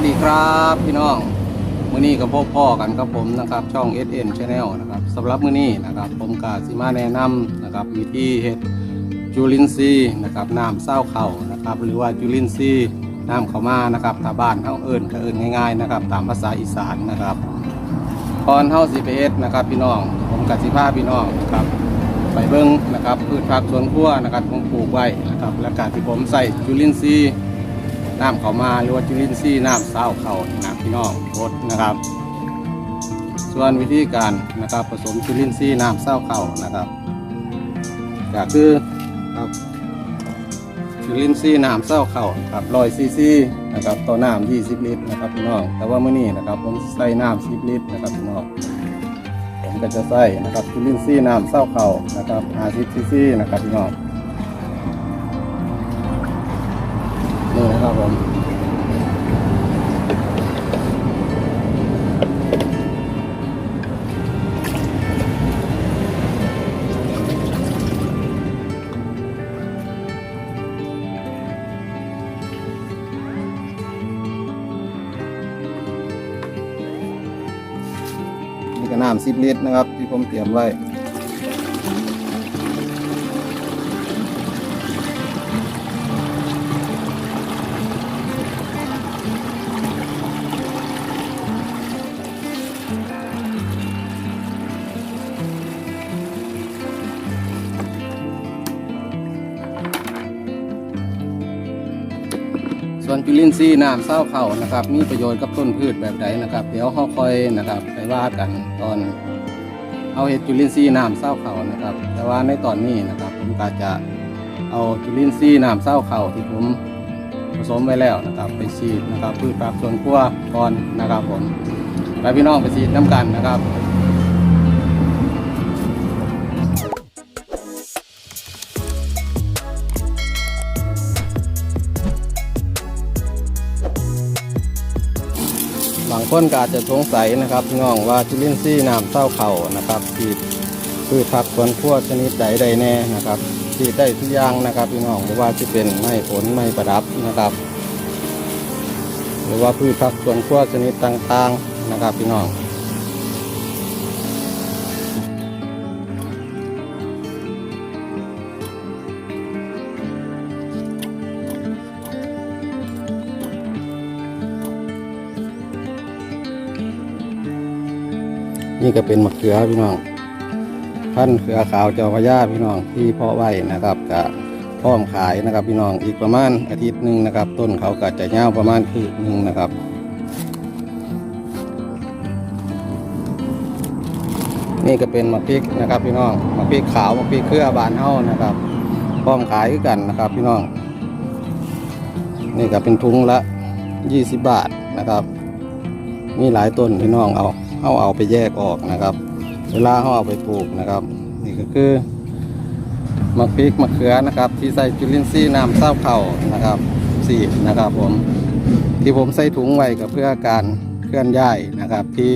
วัสดีครับพี่น้องมื้อนี้กับพ่อพ่อกันกับผมนะครับช่อง SN Channel นะครับสำหรับมื้อนี้นะครับผมกาสิมาแนะนำนะครับวิธีเฮ็ดจุลินทรีย์นะครับน้ำเศร้าเข่านะครับหรือว่าจุลินทรีย์น้ำเข้ามานะครับถ้าบ้านเฮาเอิ้นก็เอิ้นง่ายๆนะครับตามภาษาอีสานนะครับก่อนเฮาสิไปเฮ็ดนะครับพี่น้องผมกสิพาพี่น้องนะครับไปเบิ้งนะครับพืชผักสวนครัวนะครับผมปลูกไว้นะครับและการที่ผมใส่จุลินทรีย์ น้ำเขามาหรือว่าจุลินทรีย์น้ำเศร้าเขานะพี่น้องรดนะครับ ส่วนวิธีการนะครับผสมจุลินทรีย์น้ำเศร้าเขานะครับก็คือครับจุลินทรีย์น้ำเศร้าเขาครับร้อยซีซีนะครับต่อน้ำ20ลิตรนะครับพี่น้องแต่ว่าเมื้อนี้นะครับผมใส่น้ำ10ลิตรนะครับพี่น้องผมก็จะใส่นะครับจุลินทรีย์น้ำเศร้าเข่านะครับ50ซีซีนะครับพี่น้อง นี่ก็น้ำ10ลิตรนะครับ ที่ผมเตรียมไว้ ส่วนจุลินทรีย์น้ำเศร้าเข่านะครับ มีประโยชน์กับต้นพืชแบบใดนะครับ เดี๋ยวเราค่อยนะครับไปว่ากันตอนเอาเห็ดจุลินทรีย์น้ำเศร้าเข่านะครับ แต่ว่าในตอนนี้นะครับ ผมก็จะเอาจุลินทรีย์น้ำเศร้าเข่าที่ผมผสมไว้แล้วนะครับ ไปฉีดนะครับพืชผักสวนครัวก่อนนะครับผมไปพี่น้องไปฉีดน้ำกันนะครับ คนก็อาจจะสงสัยนะครับพี่น้องว่าจุลินทรีย์น้ำเศร้าเข่านะครับฉีดพืชผักสวนครัวชนิดใดใดแน่นะครับที่ได้ทุกอย่างนะครับพี่น้องหรือว่าจะเป็นไม้ผลไม้ประดับนะครับ หรือว่าพืชผักสวนครัวชนิดต่างๆนะครับพี่น้อง นี่ก็เป็นมะเขือพี่น้องพันเขือขาวเจ้าพระยาพี่น้องที่เพาะไว้นะครับกับพร้อมขายนะครับ พี่น้องอีกประมาณอาทิตย์หนึ่งนะครับ ต้นเขาก็จะยาประมาณคืบหนึ่งนะครับนี่ก็เป็นมะพริกนะครับพี่น้องมะพริกขาวมะพริกเครือบานเฮานะครับ พร้อมขายกันนะครับ พี่น้อง นี่ก็เป็นทุงละ 20 บาทนะครับ มีหลายต้นพี่น้องเอา เอาเอาไปแยกออกนะครับ เวลาเขาเอาไปปลูกนะครับ นี่ก็คือมะพริกมะเขือนะครับ ที่ใส่จุลินทรีย์น้ำเศร้าเข่านะครับสีดนะครับผมที่ผมใส่ถุงไว้ก็เพื่อการเคลื่อนย้ายนะครับ ที่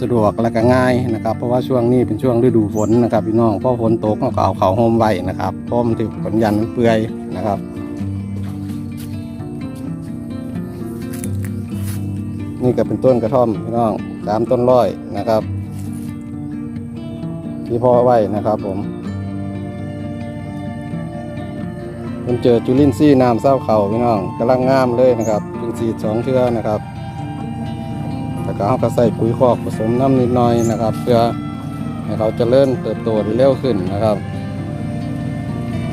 สะดวกและก็ง่ายนะครับ เพราะว่าช่วงนี้เป็นช่วงฤดูฝนนะครับพี่น้องพอฝนตกเราก็เอาเขาโฮมไว้นะครับเพราะมันถึงผลยันเปื่อยนะครับ นี่ก็เป็นต้นกระท่อมพี่น้องสามต้นร้อยนะครับ ที่พ่อไว้นะครับผมผมเจอจุลินทรีย์น้ำเศร้าเขาพี่น้องกำลังงามเลยนะครับเป็นสีดสองเทือนะครับแล้วก็เขาก็ใส่ปุ๋ยคอกผสมน้ำนิดหน่อยนะครับ เพื่อให้เขาเจริญเติบโตได้เร็วขึ้นนะครับ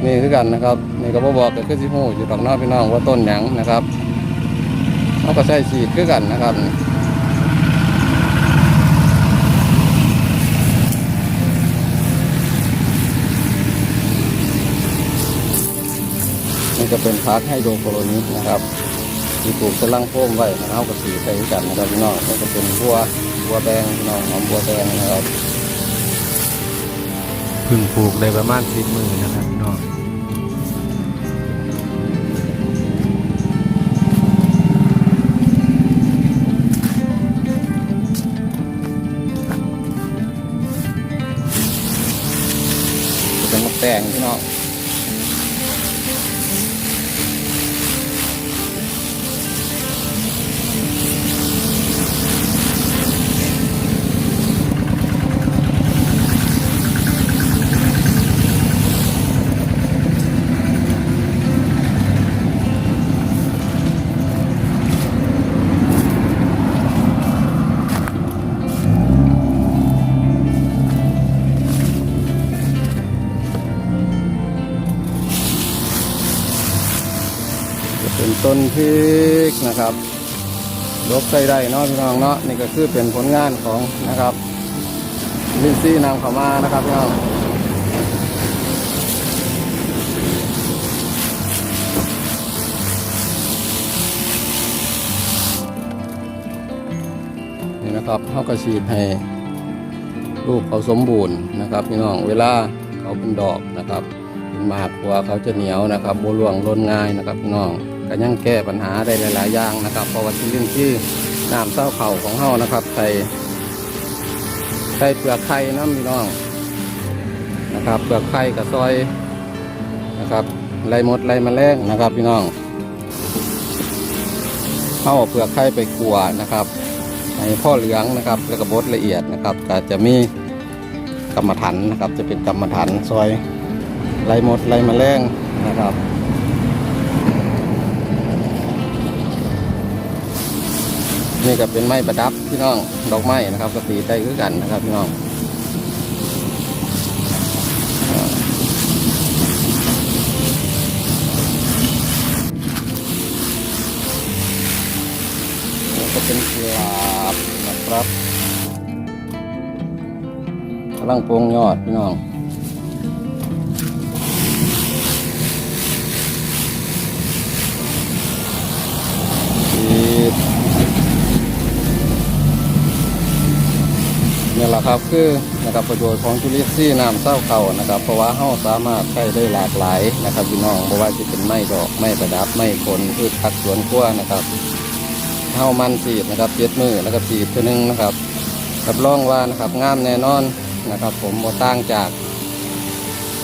นี่คือกันนะครับนี่ก็บบอกก็คือสิหูอยู่ตรงหน้าพี่น้องว่าต้นหยังนะครับ เขาก็ใช้สีดคือกันนะครับนี่ก็เป็นพาร์ทไฮโดโคโลนิกนะครับที่ปลูกสลังโฟมไว้เอากระสีใส่กันนะครับพี่น้องแล้วก็เป็นบัวบัวแดงพี่น้องหอมบัวแดงนะครับพึ่งปลูกได้ประมาณสิบมือนะครับพี่น้อง แตงพี่น้อง เป็นต้นพริกนะครับลบใส่ได้เนาะพี่น้องเนาะนี่ก็คือเป็นผลงานของนะครับลินซี่นำเข้ามานะครับพี่น้องนี่นะครับเขาก็ฉีดให้ลูกเขาสมบูรณ์นะครับพี่น้องเวลาเขาเป็นดอกนะครับเป็นหมากหัวเขาจะเหนียวนะครับโบล่วงล้นง่ายนะครับพี่น้อง ก็ยังแก้ปัญหาได้หลาย ๆ อย่างนะครับ เพราะว่าที่เรื่องที่น้ำเต้าเข่าของเฮานะครับใส่ใส่เปลือกไข่น้ำพี่น้องนะครับ เปลือกไข่กับซอยนะครับไรมดไรแมลงนะครับพี่น้องเข้าเปลือกไข่ไปกลัวนะครับให้พ่อเหลืองนะครับ แล้วก็บดละเอียดนะครับก็จะมีกรรมฐานนะครับ จะเป็นกรรมฐานซอยไล่มดไล่แมลงนะครับ นี่ก็เป็นไม้ประดับพี่น้องดอกไม้นะครับก็ตีได้คือกันนะครับพี่น้องก็เป็นกลาบนะครับกำลังโปงยอดพี่น้อง นี่แหละครับคือนะครับประโยชน์ของจุลินทรีย์น้ำเศร้าเขานะครับ เพราะว่าเฮาสามารถใช้ได้หลากหลายนะครับพี่น้องเพราะว่าจะเป็นไม้ดอกไม้ประดับไม้ผลพืชผักสวนครัวนะครับเฮามันสีดนะครับเจ็ดมือแล้วก็สีดตัวนึงนะครับรับรองว่านะครับงามแน่นอนนะครับ ผมบ่ต่างจาก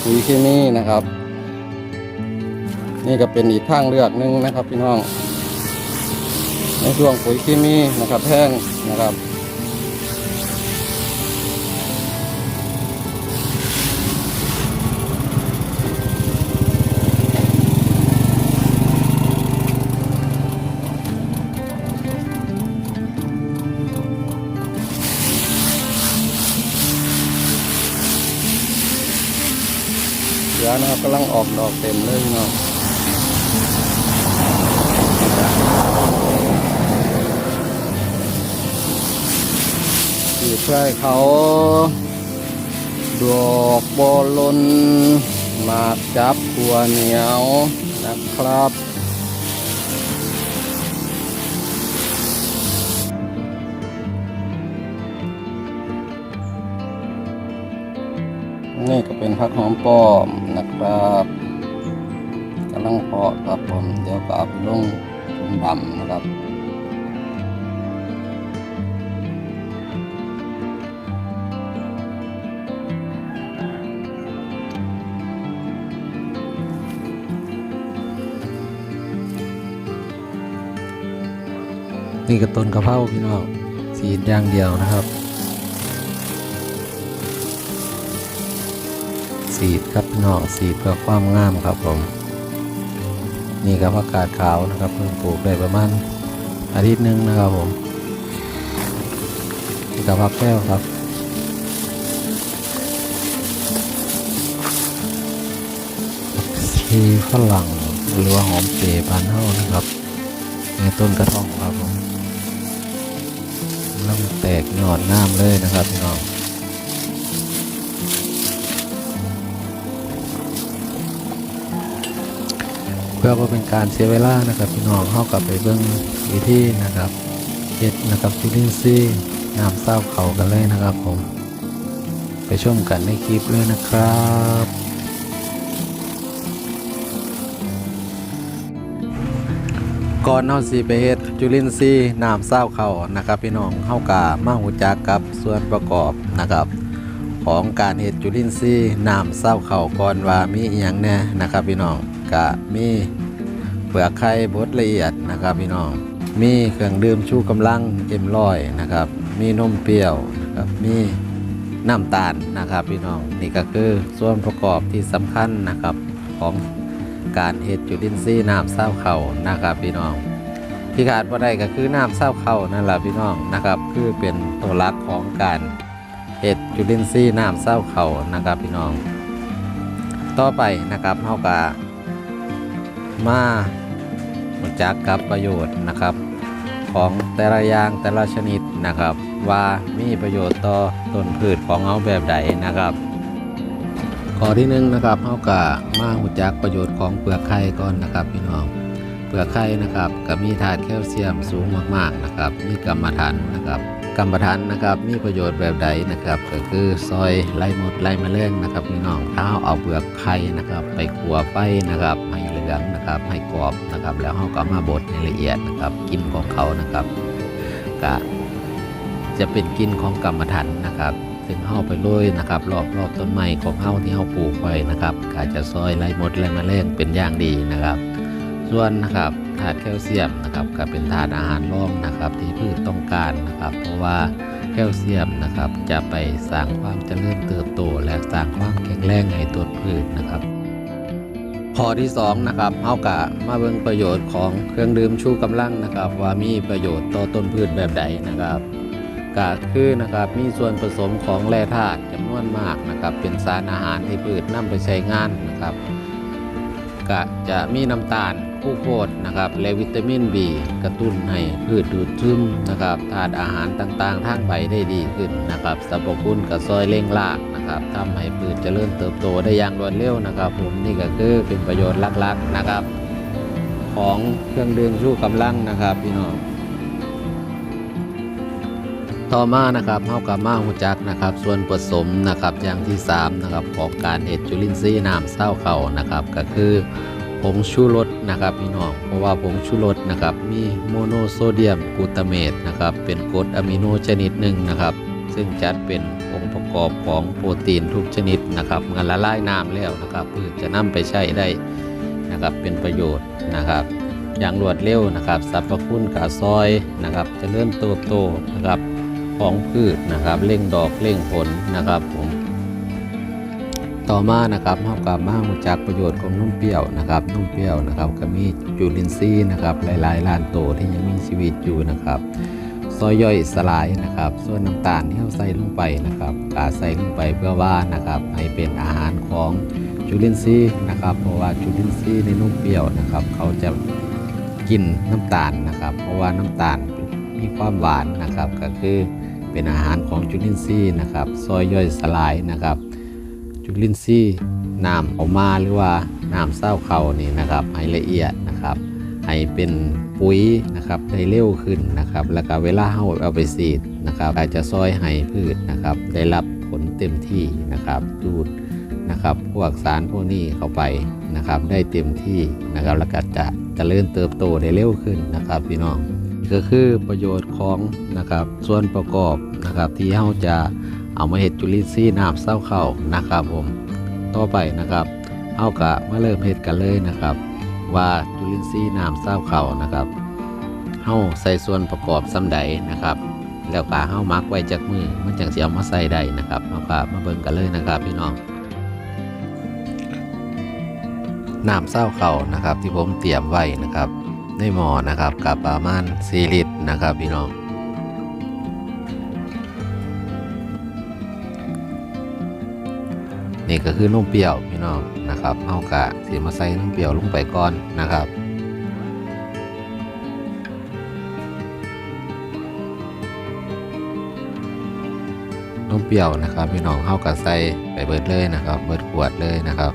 ปุ๋ยเคมีนะครับ นี่ก็เป็นอีกทางเลือกหนึ่งนะครับพี่น้องในช่วงปุ๋ยเคมีนะครับแห้งนะครับ เดี๋ยวนะครับกำลังออกดอกเต็มเลยพี่น้องสีไร่เขา ดอกบอลลนหมากจับตัวเหนียวนะครับ นี่ก็เป็นผักหอมป้อมนะครับกำลังเพาะครับผมเดี๋ยวก็เอาไปลงถุงดำนะครับนี่ก็ต้นกระเพราพี่น้องสีดอย่างเดียวนะครับ สีดครับพี่น้องสีดเพื่อความงามครับผม นี่ก็ผักกาดขาวนะครับเพิ่งปลูกได้ประมาณอาทิตย์หนึงนะครับผมนี่ก็ผักแก้วครับชีฝรั่งหรือว่าหอมเป๋บานเฮานะครับในต้นกระท่อมครับผมกำลังแตกยอดงามเลยนะครับพี่น้อง พื่อว่าเป็นการเสียเวลานะครับพี่น้องเข้ากับไปเบิ้งวิธีนะครับเฮ็ดนะครับจุลินทรีย์น้ำเศร้าเขากันเลยนะครับผม ไปชมกันในคลิปเลยนะครับก่อนเฮาสิไปเฮ็ดจุลินทรีย์น้ำเศร้าเขานะครับพี่น้องเฮากะมาหูจักกับส่วนประกอบนะครับ ของการเฮ็ดจุลินทรีย์น้ำเศร้าเขาก่อนว่ามีอีหยังแน่นะครับพี่น้อง กะมีเปลือกไข่บดละเอียดนะครับพี่น้องมีเครื่องดื่มชูกำลังเอ็มร้อยนะครับ มีนมเปรี้ยวนะครับมีน้ำตาลนะครับพี่น้องนี่ก็คือส่วนประกอบที่สำคัญนะครับของการเฮ็ดจุลินทรีย์น้ำเศร้าเข่านะครับพี่น้องที่ขาดบ่ได้ก็คือน้ำเศร้าเข่านั่นแหละพี่น้องนะครับ คือเป็นตัวหลักของการเฮ็ดจุลินทรีย์น้ำเศร้าเข่านะครับพี่น้อง ต่อไปนะครับเฮาก็ มารู้จักกับประโยชน์นะครับ ของแต่ละอย่างแต่ละชนิดนะครับ ว่ามีประโยชน์ต่อต้นพืชของเราแบบใดนะครับข้อที่หนึ่งนะครับเฮากะมาหูจักประโยชน์ของเปลือกไข่ก่อนนะครับพี่น้อง เปลือกไข่นะครับก็มีธาตุแคลเซียมสูงมากๆนะครับ มีกรรมฐานนะครับกรรมฐานนะครับ มีประโยชน์แบบใดนะครับ ก็คือซอยไล่มดไล่แมลงนะครับพี่น้องถ้าเอาเอาเปลือกไข่นะครับ ไปขัวไฟนะครับให้ ลืองนะครับให้กรอบนะครับ แล้วเฮาก็มาบดให้ละเอียดนะครับกลินของเขานะครับก็จะเป็นกลินของกรรมฐานนะครับถึงเฮาไปโรยนะครับ รอบรอบต้นไม้ของเฮาที่เฮาปลูกไว้นะครับก็จะซอยไล่มดไล่แมลงเป็นอย่างดีนะครับ ส่วนนะครับธาตุแคลเซียมนะครับก็เป็นธาตุอาหารรองนะครับ ที่พืชต้องการนะครับ เพราะว่าแคลเซียมนะครับ จะไปสร้างความเจริญเติบโต และสร้างความแข็งแรงให้ต้นพืชนะครับ ข้อที่สองนะครับเฮากะมาเบิ่งประโยชน์ของเครื่องดื่มชูกำลังนะครับ ว่ามีประโยชน์ต่อต้นพืชแบบใดนะครับก็คือนะครับมีส่วนผสมของแร่ธาตุจำนวนมากนะครับ เป็นสารอาหารที่พืชนำไปใช้งานนะครับก็จะมีน้ำตาลคู่โคตรนะครับ และวิตามิน B กระตุ้นให้พืชดูดซึมนะครับธาตุอาหารต่างๆทางใบได้ดีขึ้นนะครับสรรพคุณกับซอยเล่งราก นะครับทำให้พืชเจริญเติบโตได้อย่างรวดเร็วนะครับ ผมนี่ก็คือเป็นประโยชน์หลักๆนะครับ ของเครื่องดื่มชูกำลังนะครับพี่น้องต่อมานะครับเฮากับมาหูจักนะครับ ส่วนผสมนะครับอย่างที่3นะครับของการเห็ดจุลินทรีย์น้ำเศร้าเข่านะครับ ก็คือผงชูรสนะครับพี่น้องเพราะว่าผงชูรสนะครับมีโมโนโซเดียมกูตาเมตนะครับเป็นกรดอะมิโนชนิดหนึ่งนะครับ ซึ่งจัดเป็น ค์ประกอบของโปรตีนทุกชนิดนะครับเมื่อละลายน้ำแล้วนะครับพืชจะนำไปใช้ได้นะครับเป็นประโยชน์นะครับ อย่างรวดเร็วนะครับสรรพคุณกาซอยนะครับจะเริ่มเติบโตนะครับของพืชนะครับเร่งดอกเร่งผลนะครับผมต่อมานะครับเฮากับมารู้จักประโยชน์ของนุ่มเปรี้ยวนะครับนุ่มเปรี้ยวนะครับก็มีจุลินทรีย์นะครับหลายๆล้านโตที่ยังมีชีวิตอยู่นะครับ ซอยย่อยสลายนะครับ ส่วนน้ำตาลที่เราใส่ลงไปนะครับกาใส่ลงไปเพื่อว่านะครับให้เป็นอาหารของจุลินทรีย์นะครับ เพราะว่าจุลินทรีย์ในนมเปรี้ยวนะครับ เขาจะกินน้ำตาลนะครับ เพราะว่าน้ำตาลมีความหวานนะครับ ก็คือเป็นอาหารของจุลินทรีย์นะครับซอยย่อยสลายนะครับ จุลินทรีย์น้ำออกมาหรือว่าน้ำเศร้าเขานี่นะครับให้ละเอียด ให้เป็นปุ๋ยนะครับได้เร็วขึ้นนะครับ แล้วก็เวลาเฮาเอาไปสีดนะครับอาจจะซอยให้พืชนะครับ ได้รับผลเต็มที่นะครับดูดนะครับพวกสารพวกนี้เข้าไปนะครับ ได้เต็มที่นะครับแล้วก็จะเจริญเติบโตได้เร็วขึ้นนะครับพี่น้องก็คือประโยชน์ของนะครับส่วนประกอบนะครับที่เราจะเอามาเห็ดจุลินทรีย์น้ำเศร้าเข้านะครับผมต่อไปนะครับเอากะมาเริ่มเห็ดกันเลยนะครับ ว่าจุลินทรีย์น้ำเศร้าเข่านะครับเฮาใส่ส่วนประกอบซ้ำใดนะครับ แล้วก็เฮามักไว้จากมือมันจังสิเอามาใส่ได้นะครับเอากะมาเบิ่งกันเลยนะครับพี่น้องน้ำเศร้าเข่านะครับ ที่ผมเตรียมไว้นะครับในหม้อนะครับกับประมาณ4ลิตรนะครับพี่น้อง นี่ก็คือนมเปรี้ยวพี่น้องนะครับเอากะสีมาใส่นมเปรี้ยวลงไปก่อนนะครับนมเปรี้ยวนะครับพี่น้องเอากะใส่ไปเบิดเลยนะครับ เบิดขวดเลยนะครับ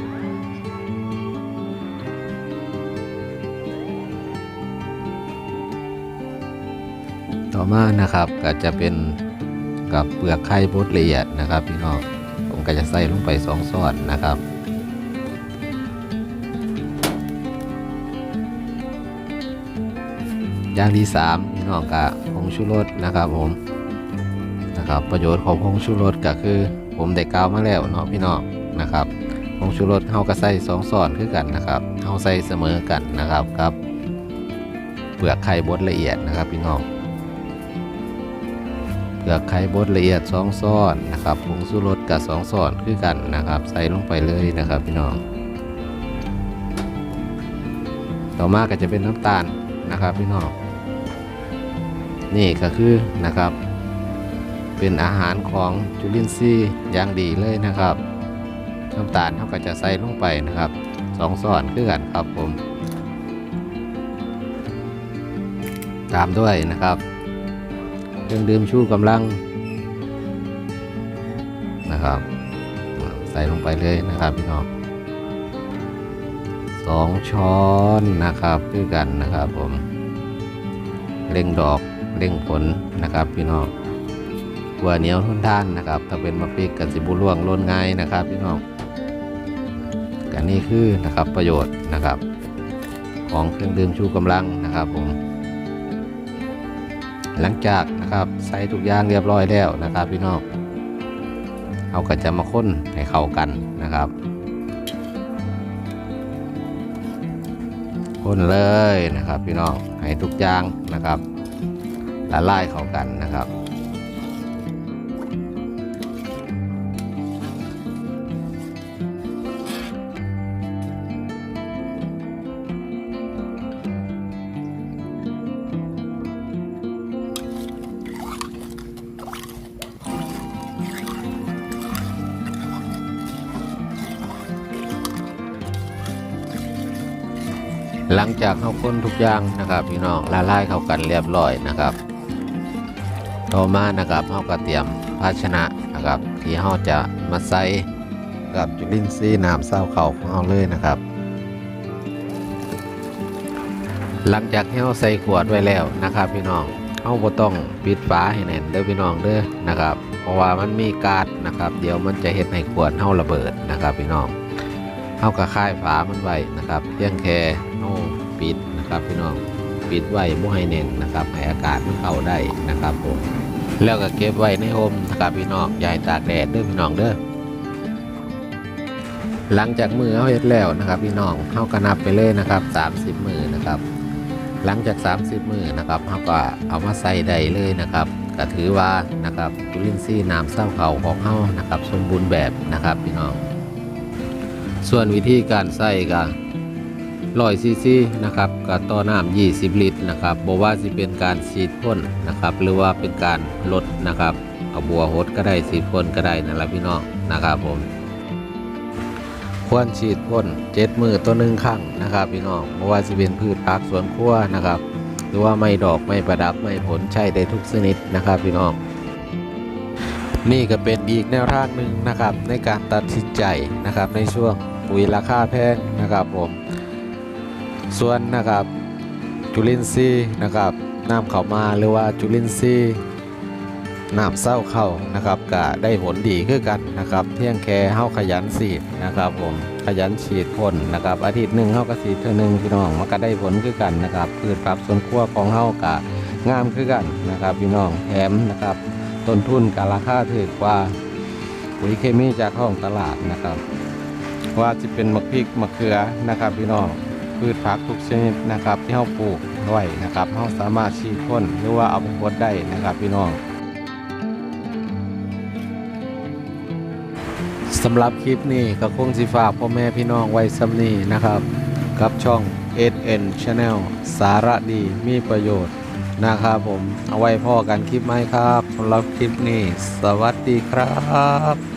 ต่อมานะครับก็จะเป็นกับเปลือกไข่บดละเอียดนะครับพี่น้อง ก็จะใส่ลงไปสองส่วนนะครับอย่างที่สามพี่น้องกะผงชูรสนะครับผมนะครับประโยชน์ของผงชูรสก็คือ ผมได้กล่าวมาแล้วเนาะพี่น้องนะครับผงชูรสเฮาก็ใส่สองส่วนคือกันนะครับเฮาใส่เสมอกันนะครับครับเปลือกไข่บดละเอียดนะครับพี่น้อง เปลือกไข่บดละเอียดสองซ้อนนะครับผงชูรสกับสองซ้อนคือกันนะครับ ใส่ลงไปเลยนะครับพี่น้อง ต่อมาก็จะเป็นน้ำตาลนะครับพี่น้อง นี่ก็คือนะครับ เป็นอาหารของจุลินทรีย์อย่างดีเลยนะครับน้ำตาลเขาก็จะใส่ลงไปนะครับสองซ้อนคือกันครับผม ตามด้วยนะครับ เครื่องดื่มชูกำลังนะครับ ใส่ลงไปเลยนะครับพี่น้องสองช้อนนะครับด้วยกันนะครับผมเร่งดอกเร่งผลนะครับพี่น้องกัวเหนียวทุนท่านนะครับ ถ้าเป็นมะพริกกับสิบุล่วงล้นง่ายนะครับพี่น้องกันนี่คือนะครับประโยชน์นะครับ ของเครื่องดื่มชูกำลังนะครับผมหลังจาก นะครับ ใส่ทุกอย่างเรียบร้อยแล้วนะครับ พี่น้องเอาก็จะมาค้นให้เข้ากันนะครับค้นเลยนะครับ พี่น้องให้ทุกอย่างนะครับละลายเข้ากันนะครับ ลังจากเข้าค้นทุกอย่างนะครับพี่น้องละลายเข้ากันเรียบร้อยนะครับ ต่อมานะครับเราก็เตรียมภาชนะนะครับ ที่เราจะมาใส่กับจุลินทรีย์น้ำเศร้าเข่าของเราเลยนะครับ หลังจากที่เราใส่ขวดไว้แล้วนะครับ พี่น้องเราบ่ต้องปิดฝาให้แน่นเด้อพี่น้องเด้อนะครับ เพราะว่ามันมีกาซนะครับ เดี๋ยวมันจะเฮ็ดให้ขวดเฮาระเบิดนะครับ พี่น้องเฮาก็ค่ายฝามันไว้นะครับเพียงแค่ เฮาปิดนะครับพี่น้องปิดไว้บ่ให้แน่นนะครับให้อากาศมันเข้าได้นะครับผมแล้วก็เก็บไว้ในโฮมนะครับพี่น้องอย่าให้ตากแดดเด้อพี่น้องเด้อหลังจากมือเฮาเฮ็ดแล้วนะครับ พี่น้องเฮาก็นับไปเลยนะครับ 30 มือนะครับ หลังจาก 30 มือนะครับเฮาก็เอามาใส่ได้เลยนะครับก็ถือว่านะครับจุลินทรีย์น้ำเศร้าเขาของเฮานะครับ สมบูรณ์แบบนะครับพี่น้อง ส่วนวิธีการใส่ก็ ร้อยซีซีนะครับกับต่อน้ำ20 ลิตรนะครับบอกว่าสิเป็นการฉีดพ่นนะครับหรือว่าเป็นการลดนะครับเอาบัวหดก็ได้ฉีดพ่นก็ได้นั่นแหละพี่น้องนะครับผมควรฉีดพ่นเจ็ดมือตัวหนึ่งครั้งนะครับพี่น้องไม่ว่าจะเป็นพืชผักสวนครัวนะครับ หรือว่าไม่ดอกไม่ประดับไม่ผลใช้ได้ทุกชนิดนะครับพี่น้องนี่ก็เป็นอีกแนวทางหนึ่งนะครับในการตัดสินใจนะครับในช่วงปุ๋ยราคาแพงนะครับผม ส่วนนะครับจุลินทรีย์นะครับน้ำเข้ามาหรือว่าจุลินทรีย์น้ำเศร้าเข้านะครับก็ได้ผลดีขึ้นกันนะครับเพียงแค่เฮาขยันฉีดนะครับผมขยันฉีดพ่นนะครับอาทิตย์หนึ่งเฮาก็ฉีดเท่านึงพี่น้องมันก็ได้ผลขึ้นกันนะครับพืชผักสวนครัวของเฮาก็งามขึ้นกันนะครับพี่น้องแถมนะครับต้นทุนกับราคาถูกกว่าปุ๋ยเคมีจากท้องตลาดนะครับ ว่าจะเป็นมะพริกมะเขือนะครับพี่น้อง พืชผักทุกชนิดนะครับ ที่เราปลูกไว้นะครับเราสามารถฉีพ่นหรือว่าเอาไปพดได้นะครับพี่น้องสำหรับคลิปนี้ก็คงสิฝากพ่อแม่พี่น้องไว้สำนีนะครับ กับช่อง SN Channel สาระดีมีประโยชน์นะครับผม เอาไว้พ่อกันคลิปไหมครับสำหรับคลิปนี้ สวัสดีครับ